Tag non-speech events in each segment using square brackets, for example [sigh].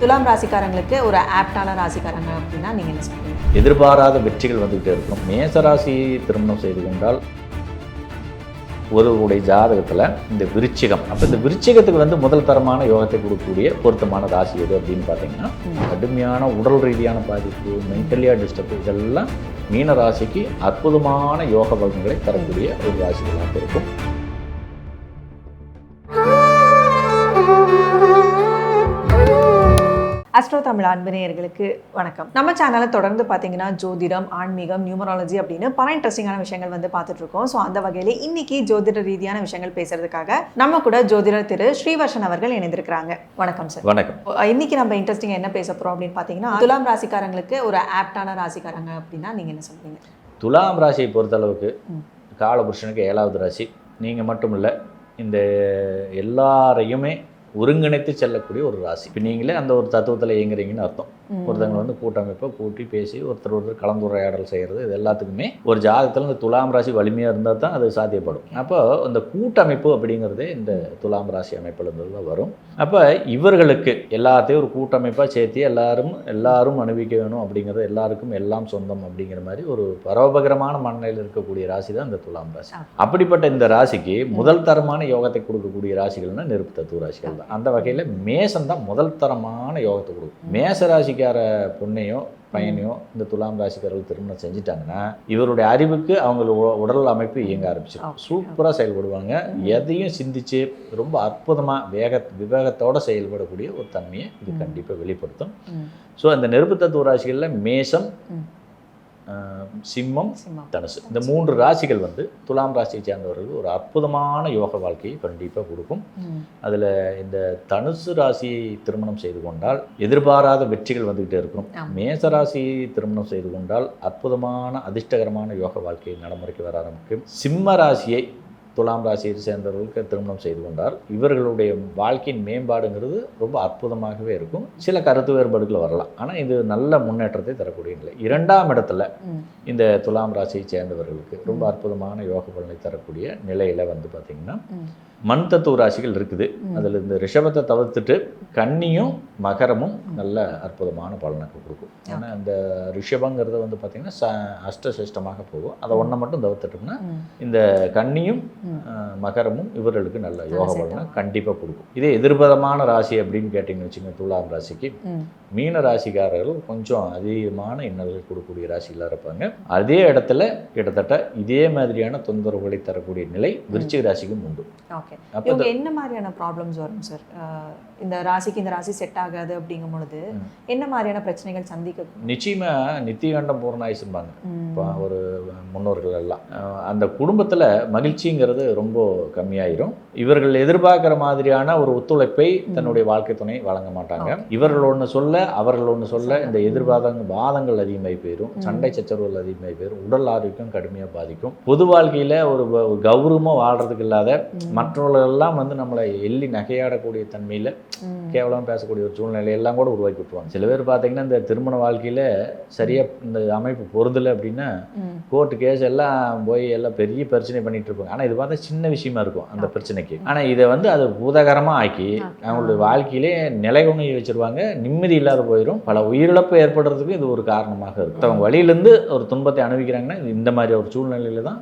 துலாம் ராசிக்காரங்களுக்கு ஒரு ஆப்டான ராசிக்காரங்க அப்படின்னா நீங்கள் என்ன சொல்றீங்க? எதிர்பாராத வெற்றிகள் வந்துகிட்டே இருக்கும். மேசராசி திருமணம் செய்து கொண்டால் ஒருவருடைய ஜாதகத்தில் இந்த விருச்சிகம். அப்போ இந்த விருச்சிகத்துக்கு வந்து முதல் தரமான யோகத்தை கொடுக்கக்கூடிய பொருத்தமான ராசி எது அப்படின்னு பார்த்தீங்கன்னா கடுமையான உடல் ரீதியான பாதிப்பு மென்டலியா டிஸ்டர்ப் இதெல்லாம் மீன ராசிக்கு அற்புதமான யோக பலன்களை தரக்கூடிய ஒரு ராசிகளாக இருக்கும். அஸ்ட்ரோ தமிழ் அன்பினேயர்களுக்கு வணக்கம். நம்ம சேனலை தொடர்ந்து பார்த்தீங்கன்னா ஜோதிடம் ஆன்மீகம் நியூமராலஜி அப்படின்னு பல இன்ட்ரெஸ்டிங்கான விஷயங்கள் வந்து பார்த்துட்டு இருக்கோம். ஸோ அந்த வகையில் இன்னைக்கு ஜோதிட ரீதியான விஷயங்கள் பேசுறதுக்காக நம்ம கூட ஜோதிடர் திரு ஸ்ரீவர்ஷன் அவர்கள் இணைந்திருக்கிறாங்க. வணக்கம் சார் வணக்கம். இன்னைக்கு நம்ம இன்ட்ரெஸ்டிங்காக என்ன பேச போறோம் அப்படின்னு பார்த்தீங்கன்னா துலாம் ராசிக்காரங்களுக்கு ஒரு ஆப்டான ராசிக்காரங்க அப்படின்னா நீங்கள் என்ன சொல்றீங்க? துலாம் ராசியை பொறுத்தளவுக்கு. காலபுருஷனுக்கு ஏழாவது ராசி. நீங்கள் மட்டும் இல்லை இந்த எல்லாரையுமே ஒருங்கிணைத்து செல்லக்கூடிய ஒரு ராசி. இப்போ நீங்களே அந்த ஒரு தத்துவத்தில் இயங்குறீங்கன்னு அர்த்தம். ம். ஒருத்தவங்க வந்து கூட்டமைப்பை கூட்டி பேசி ஒருத்தர் ஒருத்தர் கலந்துரையாடல் செய்கிறது இது எல்லாத்துக்குமே ஒரு ஜாதகத்தில் இந்த துலாம் ராசி வலிமையாக இருந்தால் தான் அது சாத்தியப்படும். அப்போ இந்த கூட்டமைப்பு அப்படிங்கிறதே இந்த துலாம் ராசி அமைப்பில் இருந்து தான் வரும். அப்போ இவர்களுக்கு எல்லாத்தையும் ஒரு கூட்டமைப்பாக சேர்த்து எல்லாரும் எல்லாரும் அனுபவிக்க வேணும் அப்படிங்கிறது எல்லாருக்கும் எல்லாம் சொந்தம் அப்படிங்கிற மாதிரி ஒரு பரோபகரமான மனநிலையில் இருக்கக்கூடிய ராசி தான் இந்த துலாம் ராசி. அப்படிப்பட்ட இந்த ராசிக்கு முதல் தரமான யோகத்தை கொடுக்கக்கூடிய ராசிகள்னா நெருப்பு தத்துவ ராசிகள் தான். அந்த வகையில் மேசம் தான் முதல் தரமான யோகத்தை கொடுக்கும். மேச ராசிக்கார பொண்ணையோ பையனையோ இந்த துலாம் ராசிக்காரர்கள் திருமணம் செஞ்சுட்டாங்கன்னா இவருடைய அறிவுக்கு அவங்க உடல் அமைப்பு இயங்க ஆரம்பிச்சிடும். சூப்பராக செயல்படுவாங்க எதையும் சிந்திச்சு ரொம்ப அற்புதமாக வேக விவேகத்தோட செயல்படக்கூடிய ஒரு தன்மையை இது. கண்டிப்பாக வெளிப்படுத்தும். ஸோ அந்த நெருப்பு தத்துவ ராசிகளில் மேசம் ம். ஆஹ், சிம்மம். தனுசு இந்த மூன்று ராசிகள் வந்து துலாம் ராசியை சேர்ந்தவர்களுக்கு ஒரு அற்புதமான யோக வாழ்க்கையை கண்டிப்பாக கொடுக்கும். அதில் இந்த தனுசு ராசியை திருமணம் செய்து கொண்டால் எதிர்பாராத வெற்றிகள் வந்துக்கிட்டே இருக்கும். மேச ராசியை திருமணம் செய்து கொண்டால் அற்புதமான அதிர்ஷ்டகரமான யோக வாழ்க்கை நடைமுறைக்கு வர ஆரம்பிக்கும் சிம்ம ராசியை துலாம் ராசியை சேர்ந்தவர்களுக்கு திருமணம் செய்து கொண்டால் இவர்களுடைய வாழ்க்கையின் மேம்பாடுங்கிறது ரொம்ப அற்புதமாகவே இருக்கும். சில கருத்து வேறுபாடுகள் வரலாம். ஆனால் இது நல்ல முன்னேற்றத்தை தரக்கூடிய நிலை. இரண்டாம் இடத்துல. இந்த துலாம் ராசியை சேர்ந்தவர்களுக்கு ரொம்ப அற்புதமான யோக பலனை தரக்கூடிய நிலையில வந்து பார்த்தீங்கன்னா. மண் தத்துவ ராசிகள் இருக்குது. அதில் இந்த ரிஷபத்தை தவிர்த்துட்டு கன்னியும் மகரமும் நல்ல அற்புதமான பலனுக்கு கொடுக்கும். ஏன்னா இந்த ரிஷபங்கிறது வந்து பார்த்தீங்கன்னா ச அஷ்டசிஷ்டமாக போகும். அதை ஒன்றை மட்டும் தவிர்த்துட்டோம்னா. இந்த கன்னியும் மகரமும் இவர்களுக்கு நல்ல யோக பலனை. கண்டிப்பாக கொடுக்கும். இதே எதிர்பாரமான ராசி அப்படின்னு கேட்டிங்கன்னு வச்சுங்க துலாம் ராசிக்கு. மீன ராசிக்காரர்கள் கொஞ்சம் அதிகமான இன்னல்கள் கொடுக்கக்கூடிய ராசிகளாக இருப்பாங்க. அதே இடத்துல கிட்டத்தட்ட இதே மாதிரியான தொந்தரவுகளை தரக்கூடிய நிலை விருச்சிக ராசிக்கும் உண்டு. ஓகே இவங்க என்ன மாதிரியான ப்ராப்ளம்ஸ் வரும் சார் இந்த ராசிக்கு இந்த ராசி செட் ஆகாது அப்படிங்கும் பொழுது. என்ன மாதிரியான பிரச்சனைகள் சந்திக்க நிச்சயமா நித்தியகண்டம் பூர்ணாயுசும்பாங்க. இப்போ ஒரு முன்னோர்கள் எல்லாம். அந்த குடும்பத்தில் மகிழ்ச்சிங்கிறது ரொம்ப கம்மியாயிரும். இவர்கள் எதிர்பார்க்குற மாதிரியான ஒரு ஒத்துழைப்பை தன்னுடைய வாழ்க்கை துணை வழங்க மாட்டாங்க. இவர்கள் ஒன்று சொல்ல அவர்கள் ஒன்று சொல்ல இந்த எதிர்வாதங்கள் வாதங்கள் அதிகமாகி போயிடும். சண்டை சச்சரவுகள் அதிகமாகி போயிடும் உடல் ஆரோக்கியம் கடுமையாக பாதிக்கும். பொது வாழ்க்கையில் ஒரு கௌரவமாக வாழ்றதுக்கு இல்லாத ம். மற்றவர்களெல்லாம் வந்து நம்மளை எள்ளி நகையாடக்கூடிய தன்மையில் ம். கேவலமாக பேசக்கூடிய ஒரு சூழ்நிலை எல்லாம் கூட உருவாக்கி விட்டுருவாங்க சில பேர் பார்த்தீங்கன்னா இந்த திருமண வாழ்க்கையில் சரியாக இந்த அமைப்பு பொருந்தலை அப்படின்னா. கோர்ட்டு கேஸ் எல்லாம் போய் எல்லாம் பெரிய பிரச்சனை பண்ணிட்டு இருப்பாங்க ஆனால் இது பார்த்தா சின்ன விஷயமா இருக்கும் அந்த பிரச்சனைக்கு ஆனால் இதை வந்து அது பூதகரமாக ஆக்கி. அவங்களுடைய வாழ்க்கையிலே நிலை கொண்டு வச்சிருவாங்க நிம்மதி இல்லாத போயிடும் பல உயிரிழப்பு ஏற்படுறதுக்கு இது ஒரு காரணமாக இருக்கும் அவங்க வழியிலேருந்து ஒரு துன்பத்தை அனுபவிக்கிறாங்கன்னா இந்த மாதிரி ஒரு சூழ்நிலையில தான்.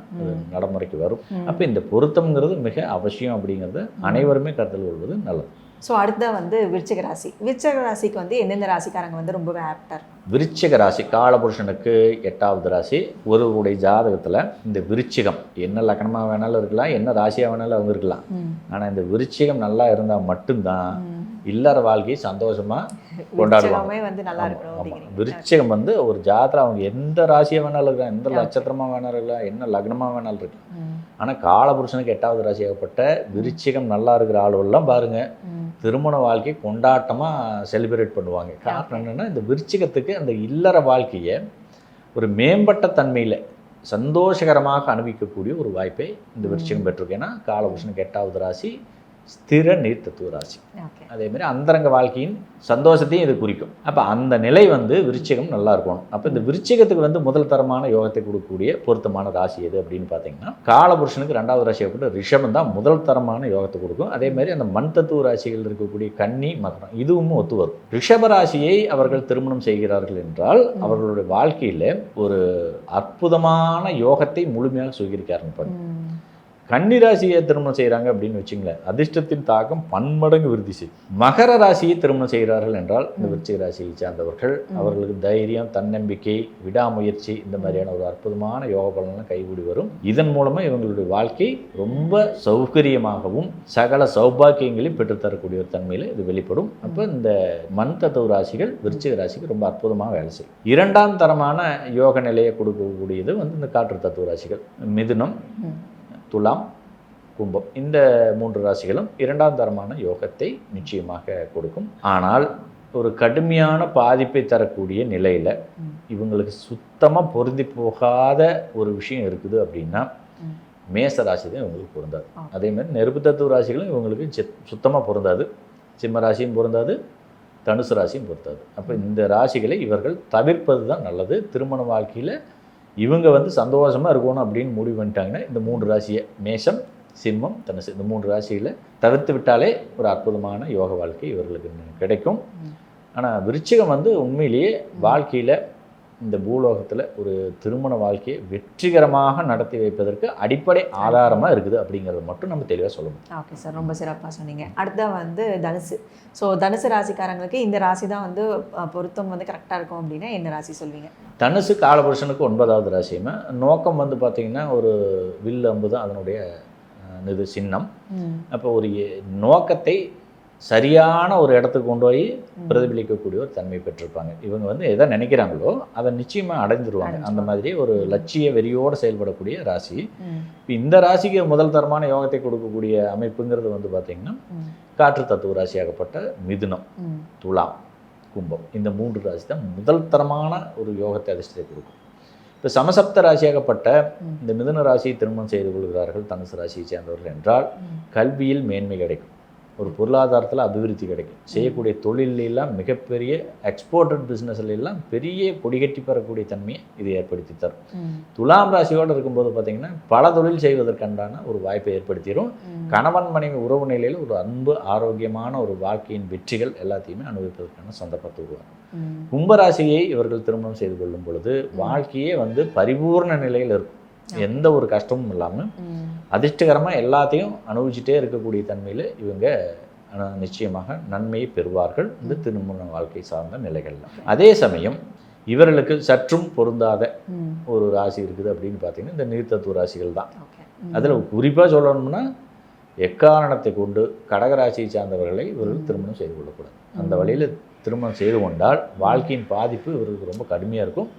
நடைமுறைக்கு வரும். அப்போ இந்த பொருத்தம்ங்கிறது மிக அவசியம் அப்படிங்கிறத அனைவருமே கருத்தில் கொள்வது நல்லது. ஸோ அடுத்த வந்து விருச்சிக ராசி. விருச்சிக ராசிக்கு வந்து எந்தெந்த ராசிக்காரங்க வந்து ரொம்பவே ஆப்டர் விருச்சிக ராசி காலபுருஷனுக்கு எட்டாவது ராசி ஒருவருடைய ஜாதகத்தில் இந்த விருச்சிகம் என்ன லக்னமாக வேணாலும் இருக்கலாம் என்ன ராசியாக வேணாலும் அவங்க இருக்கலாம் ஆனால் இந்த விருச்சிகம் நல்லா இருந்தால் மட்டும்தான் இல்லற வாழ்க்கையை சந்தோஷமாக [laughs] கொண்டாடுவாங்க. விருச்சிகமே வந்து நல்லா இருக்கணும் விருச்சிகம் வந்து ஒரு ஜாதகம் அவங்க எந்த ராசியாக வேணாலும் இருக்கலாம். எந்த Okay. நட்சத்திரமாக வேணாலும் இருக்கலாம். என்ன லக்னமாக வேணாலும் இருக்கலாம். ம். ஆனால் காலபுருஷனுக்கு எட்டாவது ராசியாகப்பட்ட விருச்சிகம் நல்லா இருக்கிற ஆளுவெல்லாம் பாருங்க. திருமண வாழ்க்கை கொண்டாட்டமாக செலிப்ரேட் பண்ணுவாங்க. காரணம் என்னென்னா இந்த விருச்சிகத்துக்கு அந்த இல்லற வாழ்க்கையை ஒரு மேம்பட்ட தன்மையில் சந்தோஷகரமாக அனுபவிக்கக்கூடிய ஒரு வாய்ப்பை இந்த விருச்சிகம் பெற்றிருக்கு. ஏன்னா காலபுருஷனுக்கு எட்டாவது ராசி ஸ்திர நீர் தத்துவ ராசி. ஓகே. அதே மாதிரி அந்தரங்க வாழ்க்கையின் சந்தோஷத்தையும் இது குறிக்கும். அப்போ அந்த நிலை வந்து விருச்சிகம் நல்லா இருக்கணும். அப்போ இந்த விருச்சிகத்துக்கு வந்து முதல் தரமான யோகத்தை கொடுக்கக்கூடிய பொருத்தமான ராசி எது அப்படின்னு பார்த்தீங்கன்னா காலபுருஷனுக்கு ரெண்டாவது ராசியாகப்பட்ட ரிஷபம் தான் முதல் தரமான யோகத்தை கொடுக்கும். அதே மாதிரி அந்த மண் தத்துவ ராசிகள் இருக்கக்கூடிய கன்னி மகரம் இதுவும் ஒத்து வரும். ரிஷப ராசியை அவர்கள் திருமணம் செய்கிறார்கள் என்றால் அவர்களுடைய வாழ்க்கையில் ஒரு அற்புதமான யோகத்தை முழுமையாக சுவீகரிக்க ஆரம்பிப்பாங்க. கன்னிராசியை திருமணம் செய்கிறாங்க அப்படின்னு வச்சுங்களேன் அதிர்ஷ்டத்தின் தாக்கம் பன்மடங்கு விருத்தி செய்யும் மகர ராசியை திருமணம் செய்கிறார்கள் என்றால் இந்த விருச்சிக ராசியை சார்ந்தவர்கள் அவர்களுக்கு தைரியம் தன்னம்பிக்கை விடாமுயற்சி இந்த மாதிரியான ஒரு அற்புதமான யோக பலன்லாம் கைகூடி வரும். இதன் மூலமாக இவங்களுடைய வாழ்க்கை ரொம்ப சௌகரியமாகவும் சகல சௌபாக்கியங்களையும் பெற்றுத்தரக்கூடிய ஒரு தன்மையில் இது வெளிப்படும். அப்போ இந்த மண் தத்துவ ராசிகள் விருச்சிக ராசிக்கு ரொம்ப அற்புதமாக வேலை செய்யும். இரண்டாம் தரமான யோக நிலையை கொடுக்கக்கூடியது வந்து இந்த காற்று தத்துவ ராசிகள் மிதுனம். துலாம் கும்பம். இந்த மூன்று ராசிகளும் இரண்டாம் தரமான யோகத்தை நிச்சயமாக கொடுக்கும். ஆனால் ஒரு கடுமையான பாதிப்பை தரக்கூடிய நிலையில். இவங்களுக்கு சுத்தமாக பொருந்தி போகாத ஒரு விஷயம் இருக்குது அப்படின்னா. மேச ராசி தான் இவங்களுக்கு பொருந்தாது. அதே மாதிரி நெருப்பு தத்துவ ராசிகளும் இவங்களுக்கு சுத்தமாக பொருந்தாது. சிம்ம ராசியும் பொருந்தாது தனுசு ராசியும் பொருந்தாது. அப்போ இந்த ராசிகளை இவர்கள் தவிர்ப்பது தான் நல்லது. திருமண வாழ்க்கையில் இவங்க வந்து சந்தோஷமாக இருக்கணும் அப்படின்னு முடிவு பண்ணிட்டாங்கன்னா இந்த மூன்று ராசியை மேஷம் சிம்மம் தனுசு இந்த மூன்று ராசியில் தவிர்த்து விட்டாலே ஒரு அற்புதமான யோக வாழ்க்கை இவர்களுக்கு கிடைக்கும். ஆனால் விருச்சிகம் வந்து உண்மையிலேயே வாழ்க்கையில் இந்த பூலோகத்தில் ஒரு திருமண வாழ்க்கையை வெற்றிகரமாக நடத்தி வைப்பதற்கு அடிப்படை ஆதாரமாக இருக்குது அப்படிங்கிறத மட்டும் நம்ம தெளிவாக சொல்லணும். ஓகே சார் ரொம்ப சிறப்பாக சொன்னீங்க. அடுத்தா வந்து தனுசு. ஸோ தனுசு ராசிக்காரங்களுக்கு இந்த ராசி தான் வந்து பொருத்தம் வந்து கரெக்டாக இருக்கும் அப்படின்னா என்ன ராசி சொல்வீங்க? தனுசு காலபுருஷனுக்கு ஒன்பதாவது ராசியுமே நோக்கம் வந்து பார்த்திங்கன்னா ஒரு வில் அம்பு தான் அதனுடைய இது சின்னம். அப்போ ஒரு நோக்கத்தை சரியான ஒரு இடத்துக்கு கொண்டு போய் பிரதிபலிக்கக்கூடிய ஒரு தன்மை பெற்றிருப்பாங்க இவங்க வந்து எதை நினைக்கிறாங்களோ அதை நிச்சயமாக அடைஞ்சிருவாங்க அந்த. மாதிரி ஒரு லட்சிய வெறியோடு செயல்படக்கூடிய ராசி. இப்போ இந்த ராசிக்கு முதல் தரமான யோகத்தை கொடுக்கக்கூடிய அமைப்புங்கிறது வந்து பார்த்திங்கன்னா. காற்று தத்துவ ராசியாகப்பட்ட மிதுனம். துலாம் கும்பம் இந்த மூன்று ராசி தான் முதல் தரமான ஒரு யோகத்தை அதிர்ஷ்டத்தை கொடுக்கும் இப்போ சமசப்த ராசியாகப்பட்ட. இந்த மிதுன ராசியை திருமணம் செய்து கொள்கிறார்கள் தனுசு ராசியை சேர்ந்தவர்கள் என்றால். கல்வியில் மேன்மை கிடைக்கும் ஒரு பொருளாதாரத்தில் அபிவிருத்தி கிடைக்கும் செய்யக்கூடிய தொழில்ல எல்லாம் மிகப்பெரிய எக்ஸ்போர்ட்டட் பிஸ்னஸ்ல எல்லாம் பெரிய கொடிகட்டி பெறக்கூடிய தன்மையை இது ஏற்படுத்தி தரும். துலாம் ராசியோடு இருக்கும்போது பார்த்தீங்கன்னா பல தொழில் செய்வதற்குண்டான ஒரு வாய்ப்பை ஏற்படுத்திடும். கணவன் மனைவி உறவு நிலையில் ஒரு அன்பு ஆரோக்கியமான ஒரு வாழ்க்கையின் வெற்றிகள் எல்லாத்தையுமே அனுபவிப்பதற்கான சந்தர்ப்பத்தை உருவாக்கும் ம். கும்பராசியை இவர்கள் திருமணம் செய்து கொள்ளும் பொழுது வாழ்க்கையே வந்து பரிபூர்ண நிலையில் இருக்கும் எந்த ஒரு கஷ்டமும் இல்லாமல். அதிர்ஷ்டகரமாக எல்லாத்தையும் அனுபவிச்சுட்டே இருக்கக்கூடிய தன்மையில் இவங்க நிச்சயமாக நன்மையை பெறுவார்கள். இந்த திருமண வாழ்க்கை சார்ந்த நிலைகள்ல அதே சமயம் இவர்களுக்கு சற்றும் பொருந்தாத. ஒரு ராசி இருக்குது அப்படின்னு பார்த்தீங்கன்னா இந்த நீர்த்தத்துவ ராசிகள் தான். அதில் குறிப்பாக சொல்லணும்னா எக்காரணத்தை கொண்டு கடகராசியை சார்ந்தவர்களை இவர்கள் திருமணம் செய்து கொள்ளக்கூடாது. அந்த வழியில் திருமணம் செய்து கொண்டால் வாழ்க்கையின் பாதிப்பு இவர்களுக்கு ரொம்ப கடுமையாக இருக்கும்.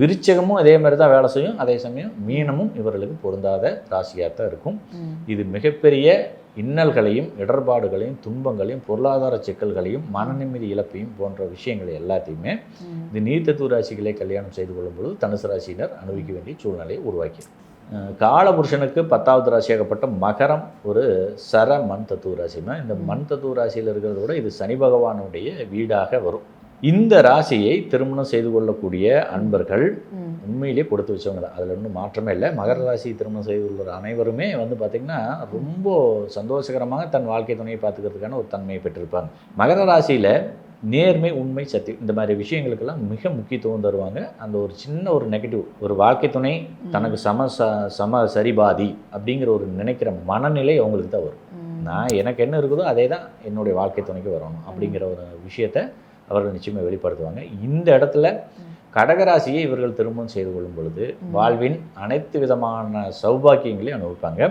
விருச்சகமும் அதே மாதிரி தான் வேலை செய்யும் அதே சமயம் மீனமும் இவர்களுக்கு பொருந்தாத ராசியாக தான் இருக்கும். இது மிகப்பெரிய இன்னல்களையும் இடர்பாடுகளையும் துன்பங்களையும் பொருளாதார சிக்கல்களையும் மனநிம்மதி இழப்பையும் போன்ற விஷயங்களை எல்லாத்தையுமே. இந்த நீர்த்தத்துவ ராசிகளை கல்யாணம் செய்து கொள்ளும் பொழுது தனுசு ராசியினர் அனுபவிக்க வேண்டிய சூழ்நிலையை உருவாக்கி காலபுருஷனுக்கு பத்தாவது ராசியாகப்பட்ட மகரம் ஒரு சர மண் தத்துவ ராசிமா இந்த மண் தத்துவ ராசியில் இருக்கிறத விட இது சனி பகவானுடைய வீடாக வரும். இந்த ராசியை திருமணம் செய்து கொள்ளக்கூடிய அன்பர்கள் ம். உண்மையிலேயே கொடுத்து வச்சவங்க தான். அதில் ஒன்றும் மாற்றமே இல்லை. மகர ராசி திருமணம் செய்து கொள்கிற அனைவருமே வந்து பார்த்திங்கன்னா ரொம்ப சந்தோஷகரமாக தன் வாழ்க்கை துணையை பார்த்துக்கிறதுக்கான ஒரு தன்மையை பெற்றிருப்பாங்க. மகர ராசியில் நேர்மை உண்மை சத்தியம். இந்த மாதிரி விஷயங்களுக்கெல்லாம் மிக முக்கியத்துவம் தருவாங்க. அந்த ஒரு சின்ன ஒரு நெகட்டிவ் ஒரு வாழ்க்கை துணை தனக்கு சம ச சம சரிபாதி அப்படிங்கிற ஒரு நினைக்கிற மனநிலை அவங்களுக்கு தான் வரும். நான் எனக்கு என்ன இருக்குதோ அதே தான் என்னுடைய வாழ்க்கை துணைக்கு வரணும் அப்படிங்கிற ஒரு விஷயத்தை அவர்கள் நிச்சயமாக வெளிப்படுத்துவாங்க. இந்த இடத்துல கடகராசியை இவர்கள் திருமணம் செய்து கொள்ளும் பொழுது வாழ்வின் அனைத்து விதமான சௌபாக்கியங்களையும் அனுபவிப்பாங்க.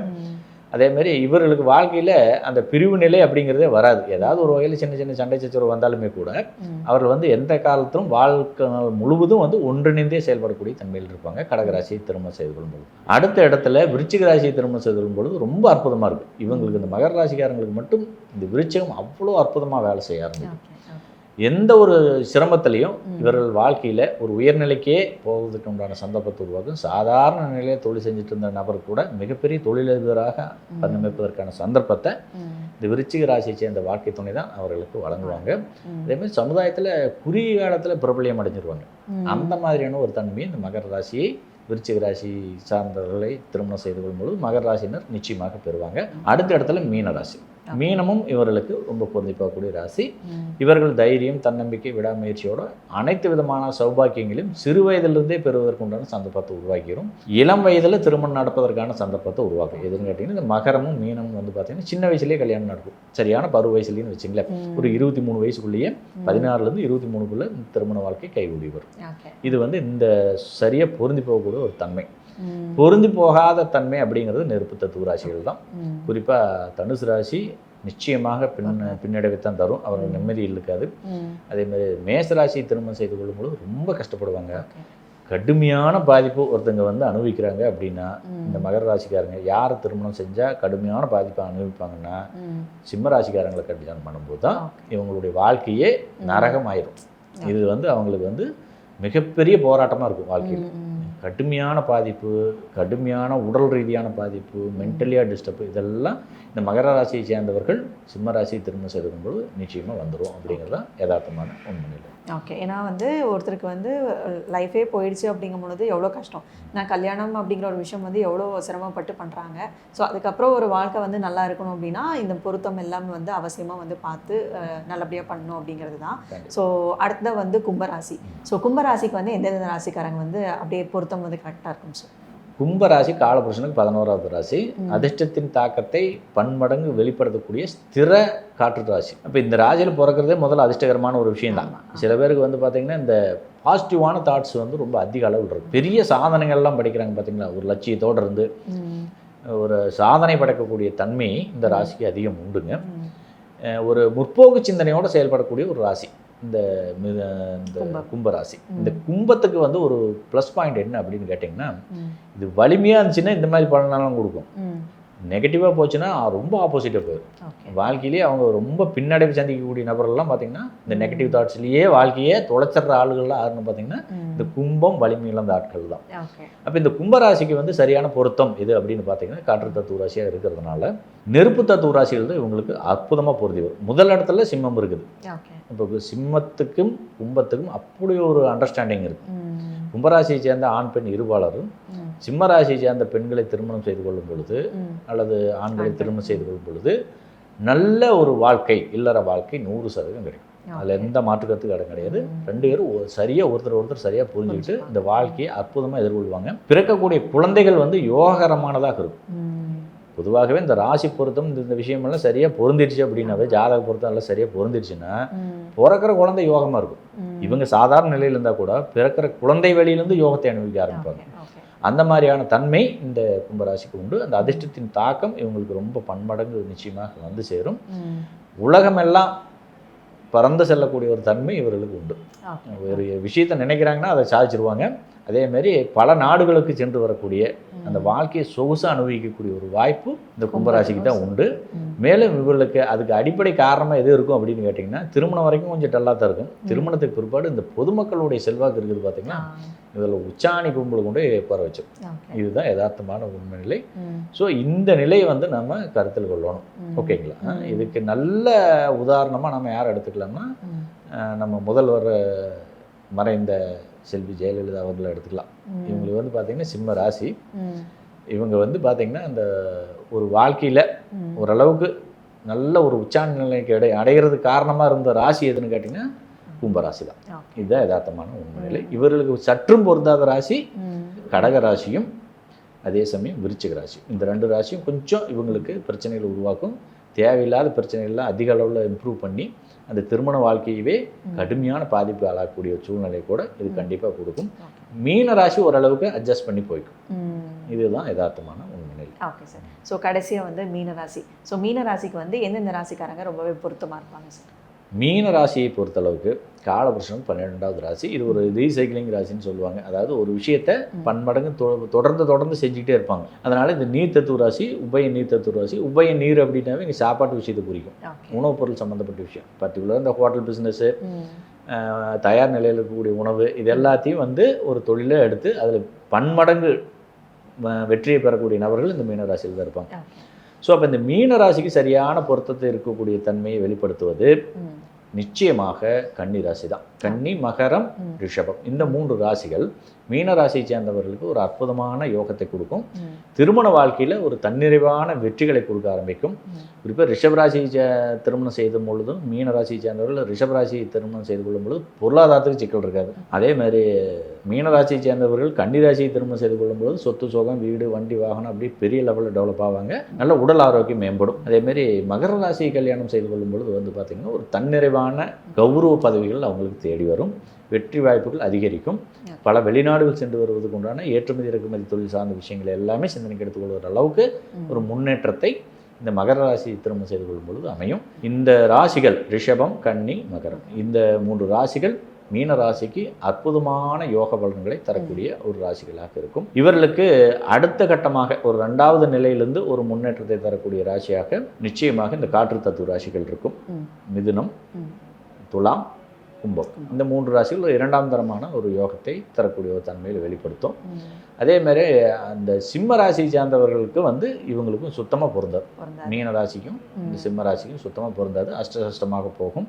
ம். அதே மாதிரி இவர்களுக்கு வாழ்க்கையில் அந்த பிரிவு நிலை அப்படிங்கிறதே வராது. ஏதாவது ஒரு வகையில் சின்ன சின்ன சண்டை சச்சரவு வந்தாலுமே கூட. அவர்கள் வந்து எந்த காலத்திலும் வாழ்க்கை முழுவதும் வந்து ஒன்றிணைந்தே செயல்படக்கூடிய தன்மையில் இருப்பாங்க. கடகராசியை திருமணம் செய்து கொள்ளும் பொழுது அடுத்த இடத்துல விருச்சிக ராசியை திருமணம் செய்து கொள்ளும் பொழுது ரொம்ப அற்புதமாக இருக்கும் இவங்களுக்கு இந்த மகர ராசிக்காரங்களுக்கு மட்டும் இந்த விருச்சிகம் அவ்வளோ அற்புதமாக வேலை செய்ய ஆரம்பிக்கும். எந்த ஒரு சிரமத்திலையும். இவர்கள் வாழ்க்கையில் ஒரு உயர்நிலைக்கே போவதற்கு உண்டான சந்தர்ப்பத்தை உருவாக்கும் சாதாரண நிலையில் தொழில் செஞ்சுட்டு இருந்த நபர் கூட மிகப்பெரிய தொழிலதிபராக. பரிணமிப்பதற்கான சந்தர்ப்பத்தை. இந்த விருச்சிக ராசியை சேர்ந்த வாழ்க்கை துணை தான் அவர்களுக்கு வழங்குவாங்க ம். அதே மாதிரி சமுதாயத்தில் குறுகிய காலத்தில் பிரபலியம் அடைஞ்சிருவாங்க. அந்த மாதிரியான ஒரு தன்மையை இந்த மகர ராசியை விருச்சிக ராசி சார்ந்தவர்களை திருமணம் செய்து கொள்ளும்போது மகர ராசியினர் நிச்சயமாக பெறுவாங்க அடுத்த இடத்துல மீன ராசி மீனமும் இவர்களுக்கு ரொம்ப பொருந்தி போகக்கூடிய ராசி. இவர்கள் தைரியம் தன்னம்பிக்கை விடாமுயற்சியோட அனைத்து விதமான சௌபாக்கியங்களையும் சிறு வயதிலிருந்தே பெறுவதற்கு உண்டான சந்தர்ப்பத்தை உருவாக்கிடும் இளம் வயதில் திருமணம் நடப்பதற்கான சந்தர்ப்பத்தை உருவாக்கும். எதுன்னு கேட்டிங்கன்னா இந்த மகரமும் மீனமும் வந்து பார்த்தீங்கன்னா சின்ன வயசுலேயே கல்யாணம் நடக்கும். சரியான பருவ வயசுலேன்னு வச்சுங்களேன். ஒரு இருபத்தி மூணு வயசுக்குள்ளேயே பதினாறுலேருந்து இருபத்தி மூணுக்குள்ளே திருமண வாழ்க்கை கைகூடி வரும் இது வந்து இந்த சரியாக பொருந்தி போகக்கூடிய ஒரு தன்மை. பொருந்தி போகாத தன்மை அப்படிங்கிறது நெருப்பு தத்துவ ராசிகள் தான் ம். குறிப்பாக தனுசு ராசி நிச்சயமாக பின் பின்னடைவை தான் தரும் அவர்கள் நிம்மதி இருக்காது. அதே மாதிரி மேச ராசி திருமணம் செய்து கொள்ளும்போது ரொம்ப கஷ்டப்படுவாங்க. கடுமையான பாதிப்பு ஒருத்தங்க வந்து அனுபவிக்கிறாங்க அப்படின்னா. இந்த மகர ராசிக்காரங்க யார் திருமணம் செஞ்சால் கடுமையான பாதிப்பை அனுபவிப்பாங்கன்னா. சிம்ம ராசிக்காரங்களை கல்யாணம் பண்ணும்போது தான். இவங்களுடைய வாழ்க்கையே நரகமாயிரும் இது வந்து அவங்களுக்கு வந்து மிகப்பெரிய போராட்டமாக இருக்கும் வாழ்க்கையில். கடுமையான பாதிப்பு கடுமையான உடல் ரீதியான பாதிப்பு மென்டலியாக டிஸ்டர்ப் இதெல்லாம் இந்த மகர ராசியை சேர்ந்தவர்கள் சிம்ம ராசியை திரும்ப செய்து கொள்ளும்போது நிச்சயமாக வந்துடும் அப்படிங்கிறது தான் யதார்த்தமான உண்மை நிலை. ஓகே ஏன்னா வந்து ஒருத்தருக்கு வந்து லைஃபே போயிடுச்சு அப்படிங்கும் பொழுது எவ்வளோ கஷ்டம். நான் கல்யாணம் அப்படிங்கிற ஒரு விஷயம் வந்து எவ்வளோ சிரமப்பட்டு பண்ணுறாங்க ஸோ அதுக்கப்புறம் ஒரு வாழ்க்கை வந்து நல்லா இருக்கணும் அப்படின்னா இந்த பொருத்தம் எல்லாமே வந்து அவசியமாக வந்து பார்த்து நல்லபடியாக பண்ணணும் அப்படிங்கிறது தான். ஸோ அடுத்தது வந்து கும்பராசி. ஸோ கும்பராசிக்கு வந்து எந்தெந்த ராசிக்காரங்க வந்து அப்படியே பொருத்தம் வந்து கரெக்டாக இருக்கும் சார் கும்ப ராசி காலபுருஷனுக்கு பதினோராவது ராசி. அதிர்ஷ்டத்தின் தாக்கத்தை பன்மடங்கு வெளிப்படுத்தக்கூடிய ஸ்திர காற்று ராசி. அப்போ இந்த ராசியில் பிறக்கிறதே முதல்ல அதிர்ஷ்டகரமான ஒரு விஷயம் தான். சில பேருக்கு வந்து பார்த்தீங்கன்னா இந்த பாசிட்டிவான தாட்ஸ் வந்து ரொம்ப அதிக அளவில் இருக்கும். பெரிய சாதனைகள்லாம் படிக்கிறாங்க பார்த்தீங்களா ஒரு லட்சியத்தோடு இருந்து. ஒரு சாதனை படைக்கக்கூடிய தன்மை இந்த ராசிக்கு அதிகம் உண்டுங்க. ஒரு முற்போக்கு சிந்தனையோடு செயல்படக்கூடிய ஒரு ராசி. இந்த இந்த. கும்பராசி. இந்த கும்பத்துக்கு வந்து ஒரு ப்ளஸ் பாயிண்ட் என்ன அப்படின்னு கேட்டிங்கன்னா. இது வலிமையாக இருந்துச்சுன்னா இந்த மாதிரி பலனெல்லாம் கொடுக்கும். நெகட்டிவாக போச்சுன்னா ரொம்ப ஆப்போசிட்டாக போயிடும் வாழ்க்கையிலேயே அவங்க ரொம்ப பின்னடைவு சந்திக்கக்கூடிய நபர்கள்லாம் பார்த்தீங்கன்னா இந்த நெகட்டிவ் தாட்ஸ்லேயே வாழ்க்கையே தொலைச்சிடுற ஆளுகள்லாம் யாருன்னு பார்த்தீங்கன்னா. இந்த கும்பம் வலிமை இழந்த ஆட்கள் தான். அப்போ இந்த கும்பராசிக்கு வந்து சரியான பொருத்தம் இது அப்படின்னு பார்த்தீங்கன்னா காற்று தத்துவ ராசியாக இருக்கிறதுனால நெருப்பு தத்துவ ராசிகள் தான் இவங்களுக்கு அற்புதமாக பொருந்தி வரும். முதல் இடத்துல சிம்மம் இருக்குது. இப்போ சிம்மத்துக்கும் கும்பத்துக்கும் அப்படி ஒரு அண்டர்ஸ்டாண்டிங் இருக்குது. கும்பராசியை சேர்ந்த ஆண் பெண் இருபாலரும். சிம்ம ராசியை சேர்ந்த பெண்களை திருமணம் செய்து கொள்ளும் பொழுது. அல்லது ஆண்களை. திருமணம் செய்து கொள்ளும் பொழுது நல்ல ஒரு வாழ்க்கை இல்லற வாழ்க்கை நூறு சதவீதம் கிடைக்கும் அதில் எந்த மாற்று கருத்துக்கு இடம் கிடையாது. ரெண்டு பேரும் ஒரு- சரியா ஒருத்தர் ஒருத்தர் சரியா புரிஞ்சுக்கிட்டு. இந்த வாழ்க்கையை அற்புதமாக எதிர்கொள்வாங்க பிறக்கக்கூடிய குழந்தைகள் வந்து யோகரமானதாக இருக்கும். பொதுவாகவே இந்த ராசி பொருத்தம் இந்த- விஷயமெல்லாம் சரியா பொருந்திடுச்சு அப்படின்னாவே ஜாதக பொருத்தம் எல்லாம் சரியா பொருந்திடுச்சுன்னா. பிறக்கிற குழந்தை யோகமா இருக்கும். இவங்க சாதாரண நிலையில இருந்தா கூட பிறக்கிற குழந்தை வழியிலிருந்து யோகத்தை அனுபவிக்க ஆரம்பிப்பாங்க. அந்த மாதிரியான தன்மை இந்த கும்பராசிக்கு உண்டு அந்த அதிர்ஷ்டத்தின் தாக்கம் இவங்களுக்கு ரொம்ப பன்மடங்கு நிச்சயமாக வந்து சேரும். உலகமெல்லாம் பறந்து செல்லக்கூடிய ஒரு தன்மை இவர்களுக்கு உண்டு. ஒரு விஷயத்தை நினைக்கிறாங்கன்னா அதை சாதிச்சிருவாங்க அதே மாதிரி பல நாடுகளுக்கு சென்று வரக்கூடிய அந்த வாழ்க்கையை சொகுசாக அனுபவிக்கக்கூடிய ஒரு வாய்ப்பு இந்த கும்பராசிக்கு தான் உண்டு. மேலும் இவர்களுக்கு அதுக்கு அடிப்படை காரணமாக எது இருக்கும் அப்படின்னு கேட்டிங்கன்னா திருமணம் வரைக்கும் கொஞ்சம் டல்லாக தான் இருக்கும் திருமணத்துக்கு பிற்பாடு இந்த பொதுமக்களுடைய செல்வாக்கு இருக்குது பார்த்தீங்கன்னா. இதில் உச்சாணி கும்பல் கொண்டு உட்கார. இதுதான் யதார்த்தமான உண்மை நிலை. ஸோ இந்த நிலையை வந்து நம்ம கருத்தில் கொள்ளணும். ஓகேங்களா. இதுக்கு நல்ல உதாரணமாக நம்ம யார் எடுத்துக்கலாம்னா நம்ம முதல்வர் மறைந்த செல்வி ஜெயலலிதா அவர்களை எடுத்துக்கலாம். இவங்களுக்கு வந்து பார்த்தீங்கன்னா சிம்ம ராசி. இவங்க வந்து பார்த்தீங்கன்னா அந்த ஒரு வாழ்க்கையில். ஓரளவுக்கு நல்ல ஒரு உச்சாணி நிலைக்கு அடை அடைகிறதுக்கு காரணமாக இருந்த ராசி எதுன்னு கேட்டிங்கன்னா கும்பராசி தான். இதுதான் யதார்த்தமான உண்மை நிலை இவர்களுக்கு சற்றும் பொருந்தாத ராசி. கடக ராசியும் அதே சமயம் விருச்சிக ராசி இந்த ரெண்டு ராசியும் கொஞ்சம் இவங்களுக்கு பிரச்சனைகளை உருவாக்கும் தேவையில்லாத பிரச்சனைகள்லாம் அதிக அளவில் இம்ப்ரூவ் பண்ணி அந்த திருமண வாழ்க்கையவே கடுமையான பாதிப்பு ஆளாகக்கூடிய சூழ்நிலை கூட இது கண்டிப்பாக கொடுக்கும். மீன ராசி ஓரளவுக்கு அட்ஜஸ்ட் பண்ணி போய்க்கும். இதுதான் யதார்த்தமான உண்மை ஓகே சார். ஸோ கடைசியாக வந்து மீன ராசி. ஸோ மீன ராசிக்கு வந்து எந்தெந்த ராசிக்காரங்க ரொம்பவே பொருத்தமாக இருப்பாங்க சார்? மீன ராசியை பொறுத்தளவுக்கு காலபுருஷன் பன்னிரெண்டாவது ராசி. இது ஒரு ரீசைக்கிளிங் ராசின்னு சொல்லுவாங்க. அதாவது ஒரு விஷயத்தை பன்மடங்கு தொடர்ந்து தொடர்ந்து செஞ்சுக்கிட்டே இருப்பாங்க. அதனால இந்த நீர் தத்துவ ராசி உபய நீர் தத்துவ ராசி உபய நீர் அப்படின்னாவே இங்கே சாப்பாட்டு விஷயத்தை குறிக்கும். உணவுப் பொருள் சம்மந்தப்பட்ட விஷயம். பர்டிகுலர் இந்த ஹோட்டல் பிஸ்னஸ்ஸு. தயார் நிலையில் இருக்கக்கூடிய உணவு இது எல்லாத்தையும் வந்து ஒரு தொழிலை எடுத்து அதில் பன்மடங்கு வெற்றியை பெறக்கூடிய நபர்கள் இந்த மீன ராசியில் தான் இருப்பாங்க. ஸோ அப்போ இந்த மீன ராசிக்கு சரியான பொருத்தத்தை இருக்கக்கூடிய தன்மையை வெளிப்படுத்துவது. நிச்சயமாக கன்னி ராசி தான் கன்னி மகரம். ரிஷபம் இந்த மூன்று ராசிகள் மீன ராசியை சேர்ந்தவர்களுக்கு ஒரு அற்புதமான யோகத்தை கொடுக்கும். திருமண வாழ்க்கையில் ஒரு தன்னிறைவான வெற்றிகளை கொடுக்க ஆரம்பிக்கும். குறிப்பாக ரிஷபராசியை சே திருமணம் செய்த பொழுதும் மீன ராசியை சேர்ந்தவர்கள் ரிஷபராசியை திருமணம் செய்து கொள்ளும் பொழுது பொருளாதாரத்துக்கு சிக்கல் இருக்காது அதே மாதிரி மீன ராசியை சேர்ந்தவர்கள் கன்னி ராசியை திருமணம் செய்து கொள்ளும் பொழுது சொத்து சுகம் வீடு வண்டி வாகனம் அப்படி பெரிய லெவலில் டெவலப் ஆவாங்க. நல்ல உடல் ஆரோக்கியம் மேம்படும். அதே மாதிரி மகர ராசியை கல்யாணம் செய்து கொள்ளும் பொழுது வந்து பார்த்திங்கன்னா ஒரு தன்னிறைவான கௌரவ பதவிகள் அவங்களுக்கு தேடி வரும். வெற்றி வாய்ப்புகள் அதிகரிக்கும். பல வெளிநாடுகள் சென்று வருவதற்கு உண்டான ஏற்றுமதி இறக்குமதி தொழில் சார்ந்த விஷயங்களை எல்லாமே சிந்தனைக்கு எடுத்துக்கொள்கிற அளவுக்கு. ஒரு முன்னேற்றத்தை இந்த மகர ராசி திருமணம் செய்து கொள்ளும் பொழுது அமையும். இந்த ராசிகள் ரிஷபம் கன்னி மகரம். இந்த மூன்று ராசிகள் மீன ராசிக்கு அற்புதமான யோக பலன்களை தரக்கூடிய ஒரு ராசிகளாக இருக்கும் இவர்களுக்கு அடுத்த கட்டமாக ஒரு ரெண்டாவது நிலையிலிருந்து ஒரு முன்னேற்றத்தை தரக்கூடிய ராசியாக நிச்சயமாக இந்த காற்று தத்துவ ராசிகள் இருக்கும். மிதுனம். துலாம் கும்பம் இந்த மூன்று ராசிகள் இரண்டாம் தரமான ஒரு யோகத்தை தரக்கூடிய ஒரு தன்மையில் வெளிப்படுத்தும் ம். அதே மாதிரி அந்த சிம்ம ராசியை சார்ந்தவர்களுக்கு வந்து இவங்களுக்கும் சுத்தமாக பொருந்தாது. மீன ராசிக்கும். சிம்ம ராசிக்கும் சுத்தமாக பொருந்தாது அஷ்டசஷ்டமாக போகும்.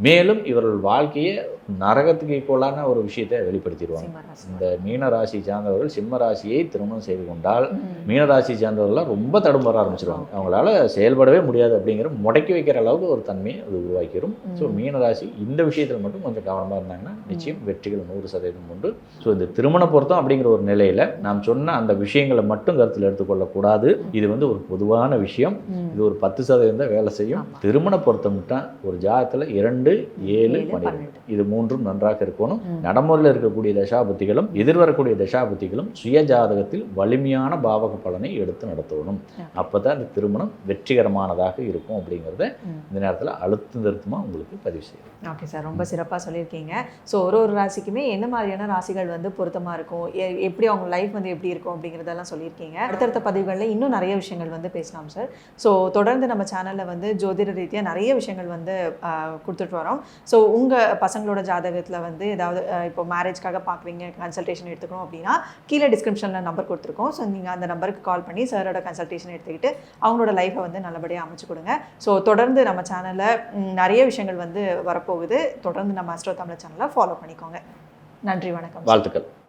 மேலும் இவர்கள் வாழ்க்கையை நரகத்துக்கு ஈக்குவலான ஒரு விஷயத்தை வெளிப்படுத்திடுவாங்க. இந்த மீன ராசி சார்ந்தவர்கள் சிம்ம ராசியை திருமணம் செய்து கொண்டால். மீன ராசி சார்ந்தவர்கள்லாம் ரொம்ப தடுமாற ஆரம்பிச்சிருவாங்க அவங்களால செயல்படவே முடியாது அப்படிங்கிற முடக்கி வைக்கிற அளவுக்கு ஒரு தன்மையை அது உருவாக்கிடும் ஸோ. மீன ராசி இந்த விஷயத்தில் மட்டும் கொஞ்சம் கவனமாக இருந்தாங்கன்னா நிச்சயம் வெற்றிகள் நூறு சதவீதம் உண்டு ஸோ இந்த திருமண பொருத்தம் அப்படிங்கிற ஒரு நிலையில் நாம் சொன்ன அந்த விஷயங்களை மட்டும் கருத்தில் எடுத்துக்கொள்ளக்கூடாது இது வந்து ஒரு பொதுவான விஷயம். இது ஒரு பத்து சதவீதம் தான் வேலை செய்யும். திருமண பொருத்தம் தான் ஒரு ஜாதகத்தில் இரண்டு ஏழு பன்னிரெண்டு. இது மூன்றும் நன்றாக இருக்கணும். நடைமுறையில் இருக்கக்கூடிய தசாபுத்திகளும் எதிர்வரக்கூடிய தசாபுத்திகளும் சுய ஜாதகத்தில் வலிமையான பாவக பலனை எடுத்து நடத்தணும் Okay. அப்போ தான் இந்த திருமணம் வெற்றிகரமானதாக இருக்கும் அப்படிங்கிறத. இந்த நேரத்தில் அழுத்தம் திருத்தமாக உங்களுக்கு பதிவு செய்யும் ஓகே சார் ரொம்ப சிறப்பாக சொல்லியிருக்கீங்க. ஸோ ஒரு ஒரு ராசிக்குமே என்ன மாதிரியான ராசிகள் வந்து பொருத்தமாக இருக்கும்? எ- எப்படி அவங்க லைஃப் வந்து எப்படி இருக்கும் அப்படிங்கிறதெல்லாம் சொல்லியிருக்கீங்க. அடுத்தடுத்த பதிவுகளில் இன்னும் நிறைய விஷயங்கள் வந்து பேசலாம் சார். ஸோ தொடர்ந்து நம்ம சேனலில் வந்து ஜோதிட ரீதியாக நிறைய விஷயங்கள் வந்து கொடுத்துட்டு வரோம். ஸோ உங்கள் பசங்களோட ஜாதகத்தில் வந்து ஏதாவது இப்போ மேரேஜ்க்காக பார்க்குறீங்க கன்சல்டேஷன் எடுத்துக்கணும் அப்படின்னா கீழே டிஸ்கிரிப்ஷனில் நம்பர் கொடுத்துருக்கோம். ஸோ நீங்கள் அந்த நம்பருக்கு கால் பண்ணி சாரோட கன்சல்டேஷன் எடுத்துக்கிட்டு அவங்களோட லைஃப்பை வந்து நல்லபடியாக அமைச்சு கொடுங்க. ஸோ தொடர்ந்து நம்ம சேனலில் நிறைய விஷயங்கள் வந்து வரப்போகுது. தொடர்ந்து நம்ம அஸ்ட்ரோ தமிழ் சேனலை ஃபாலோ பண்ணிக்கோங்க. நன்றி வணக்கம். வாழ்த்துக்கள்.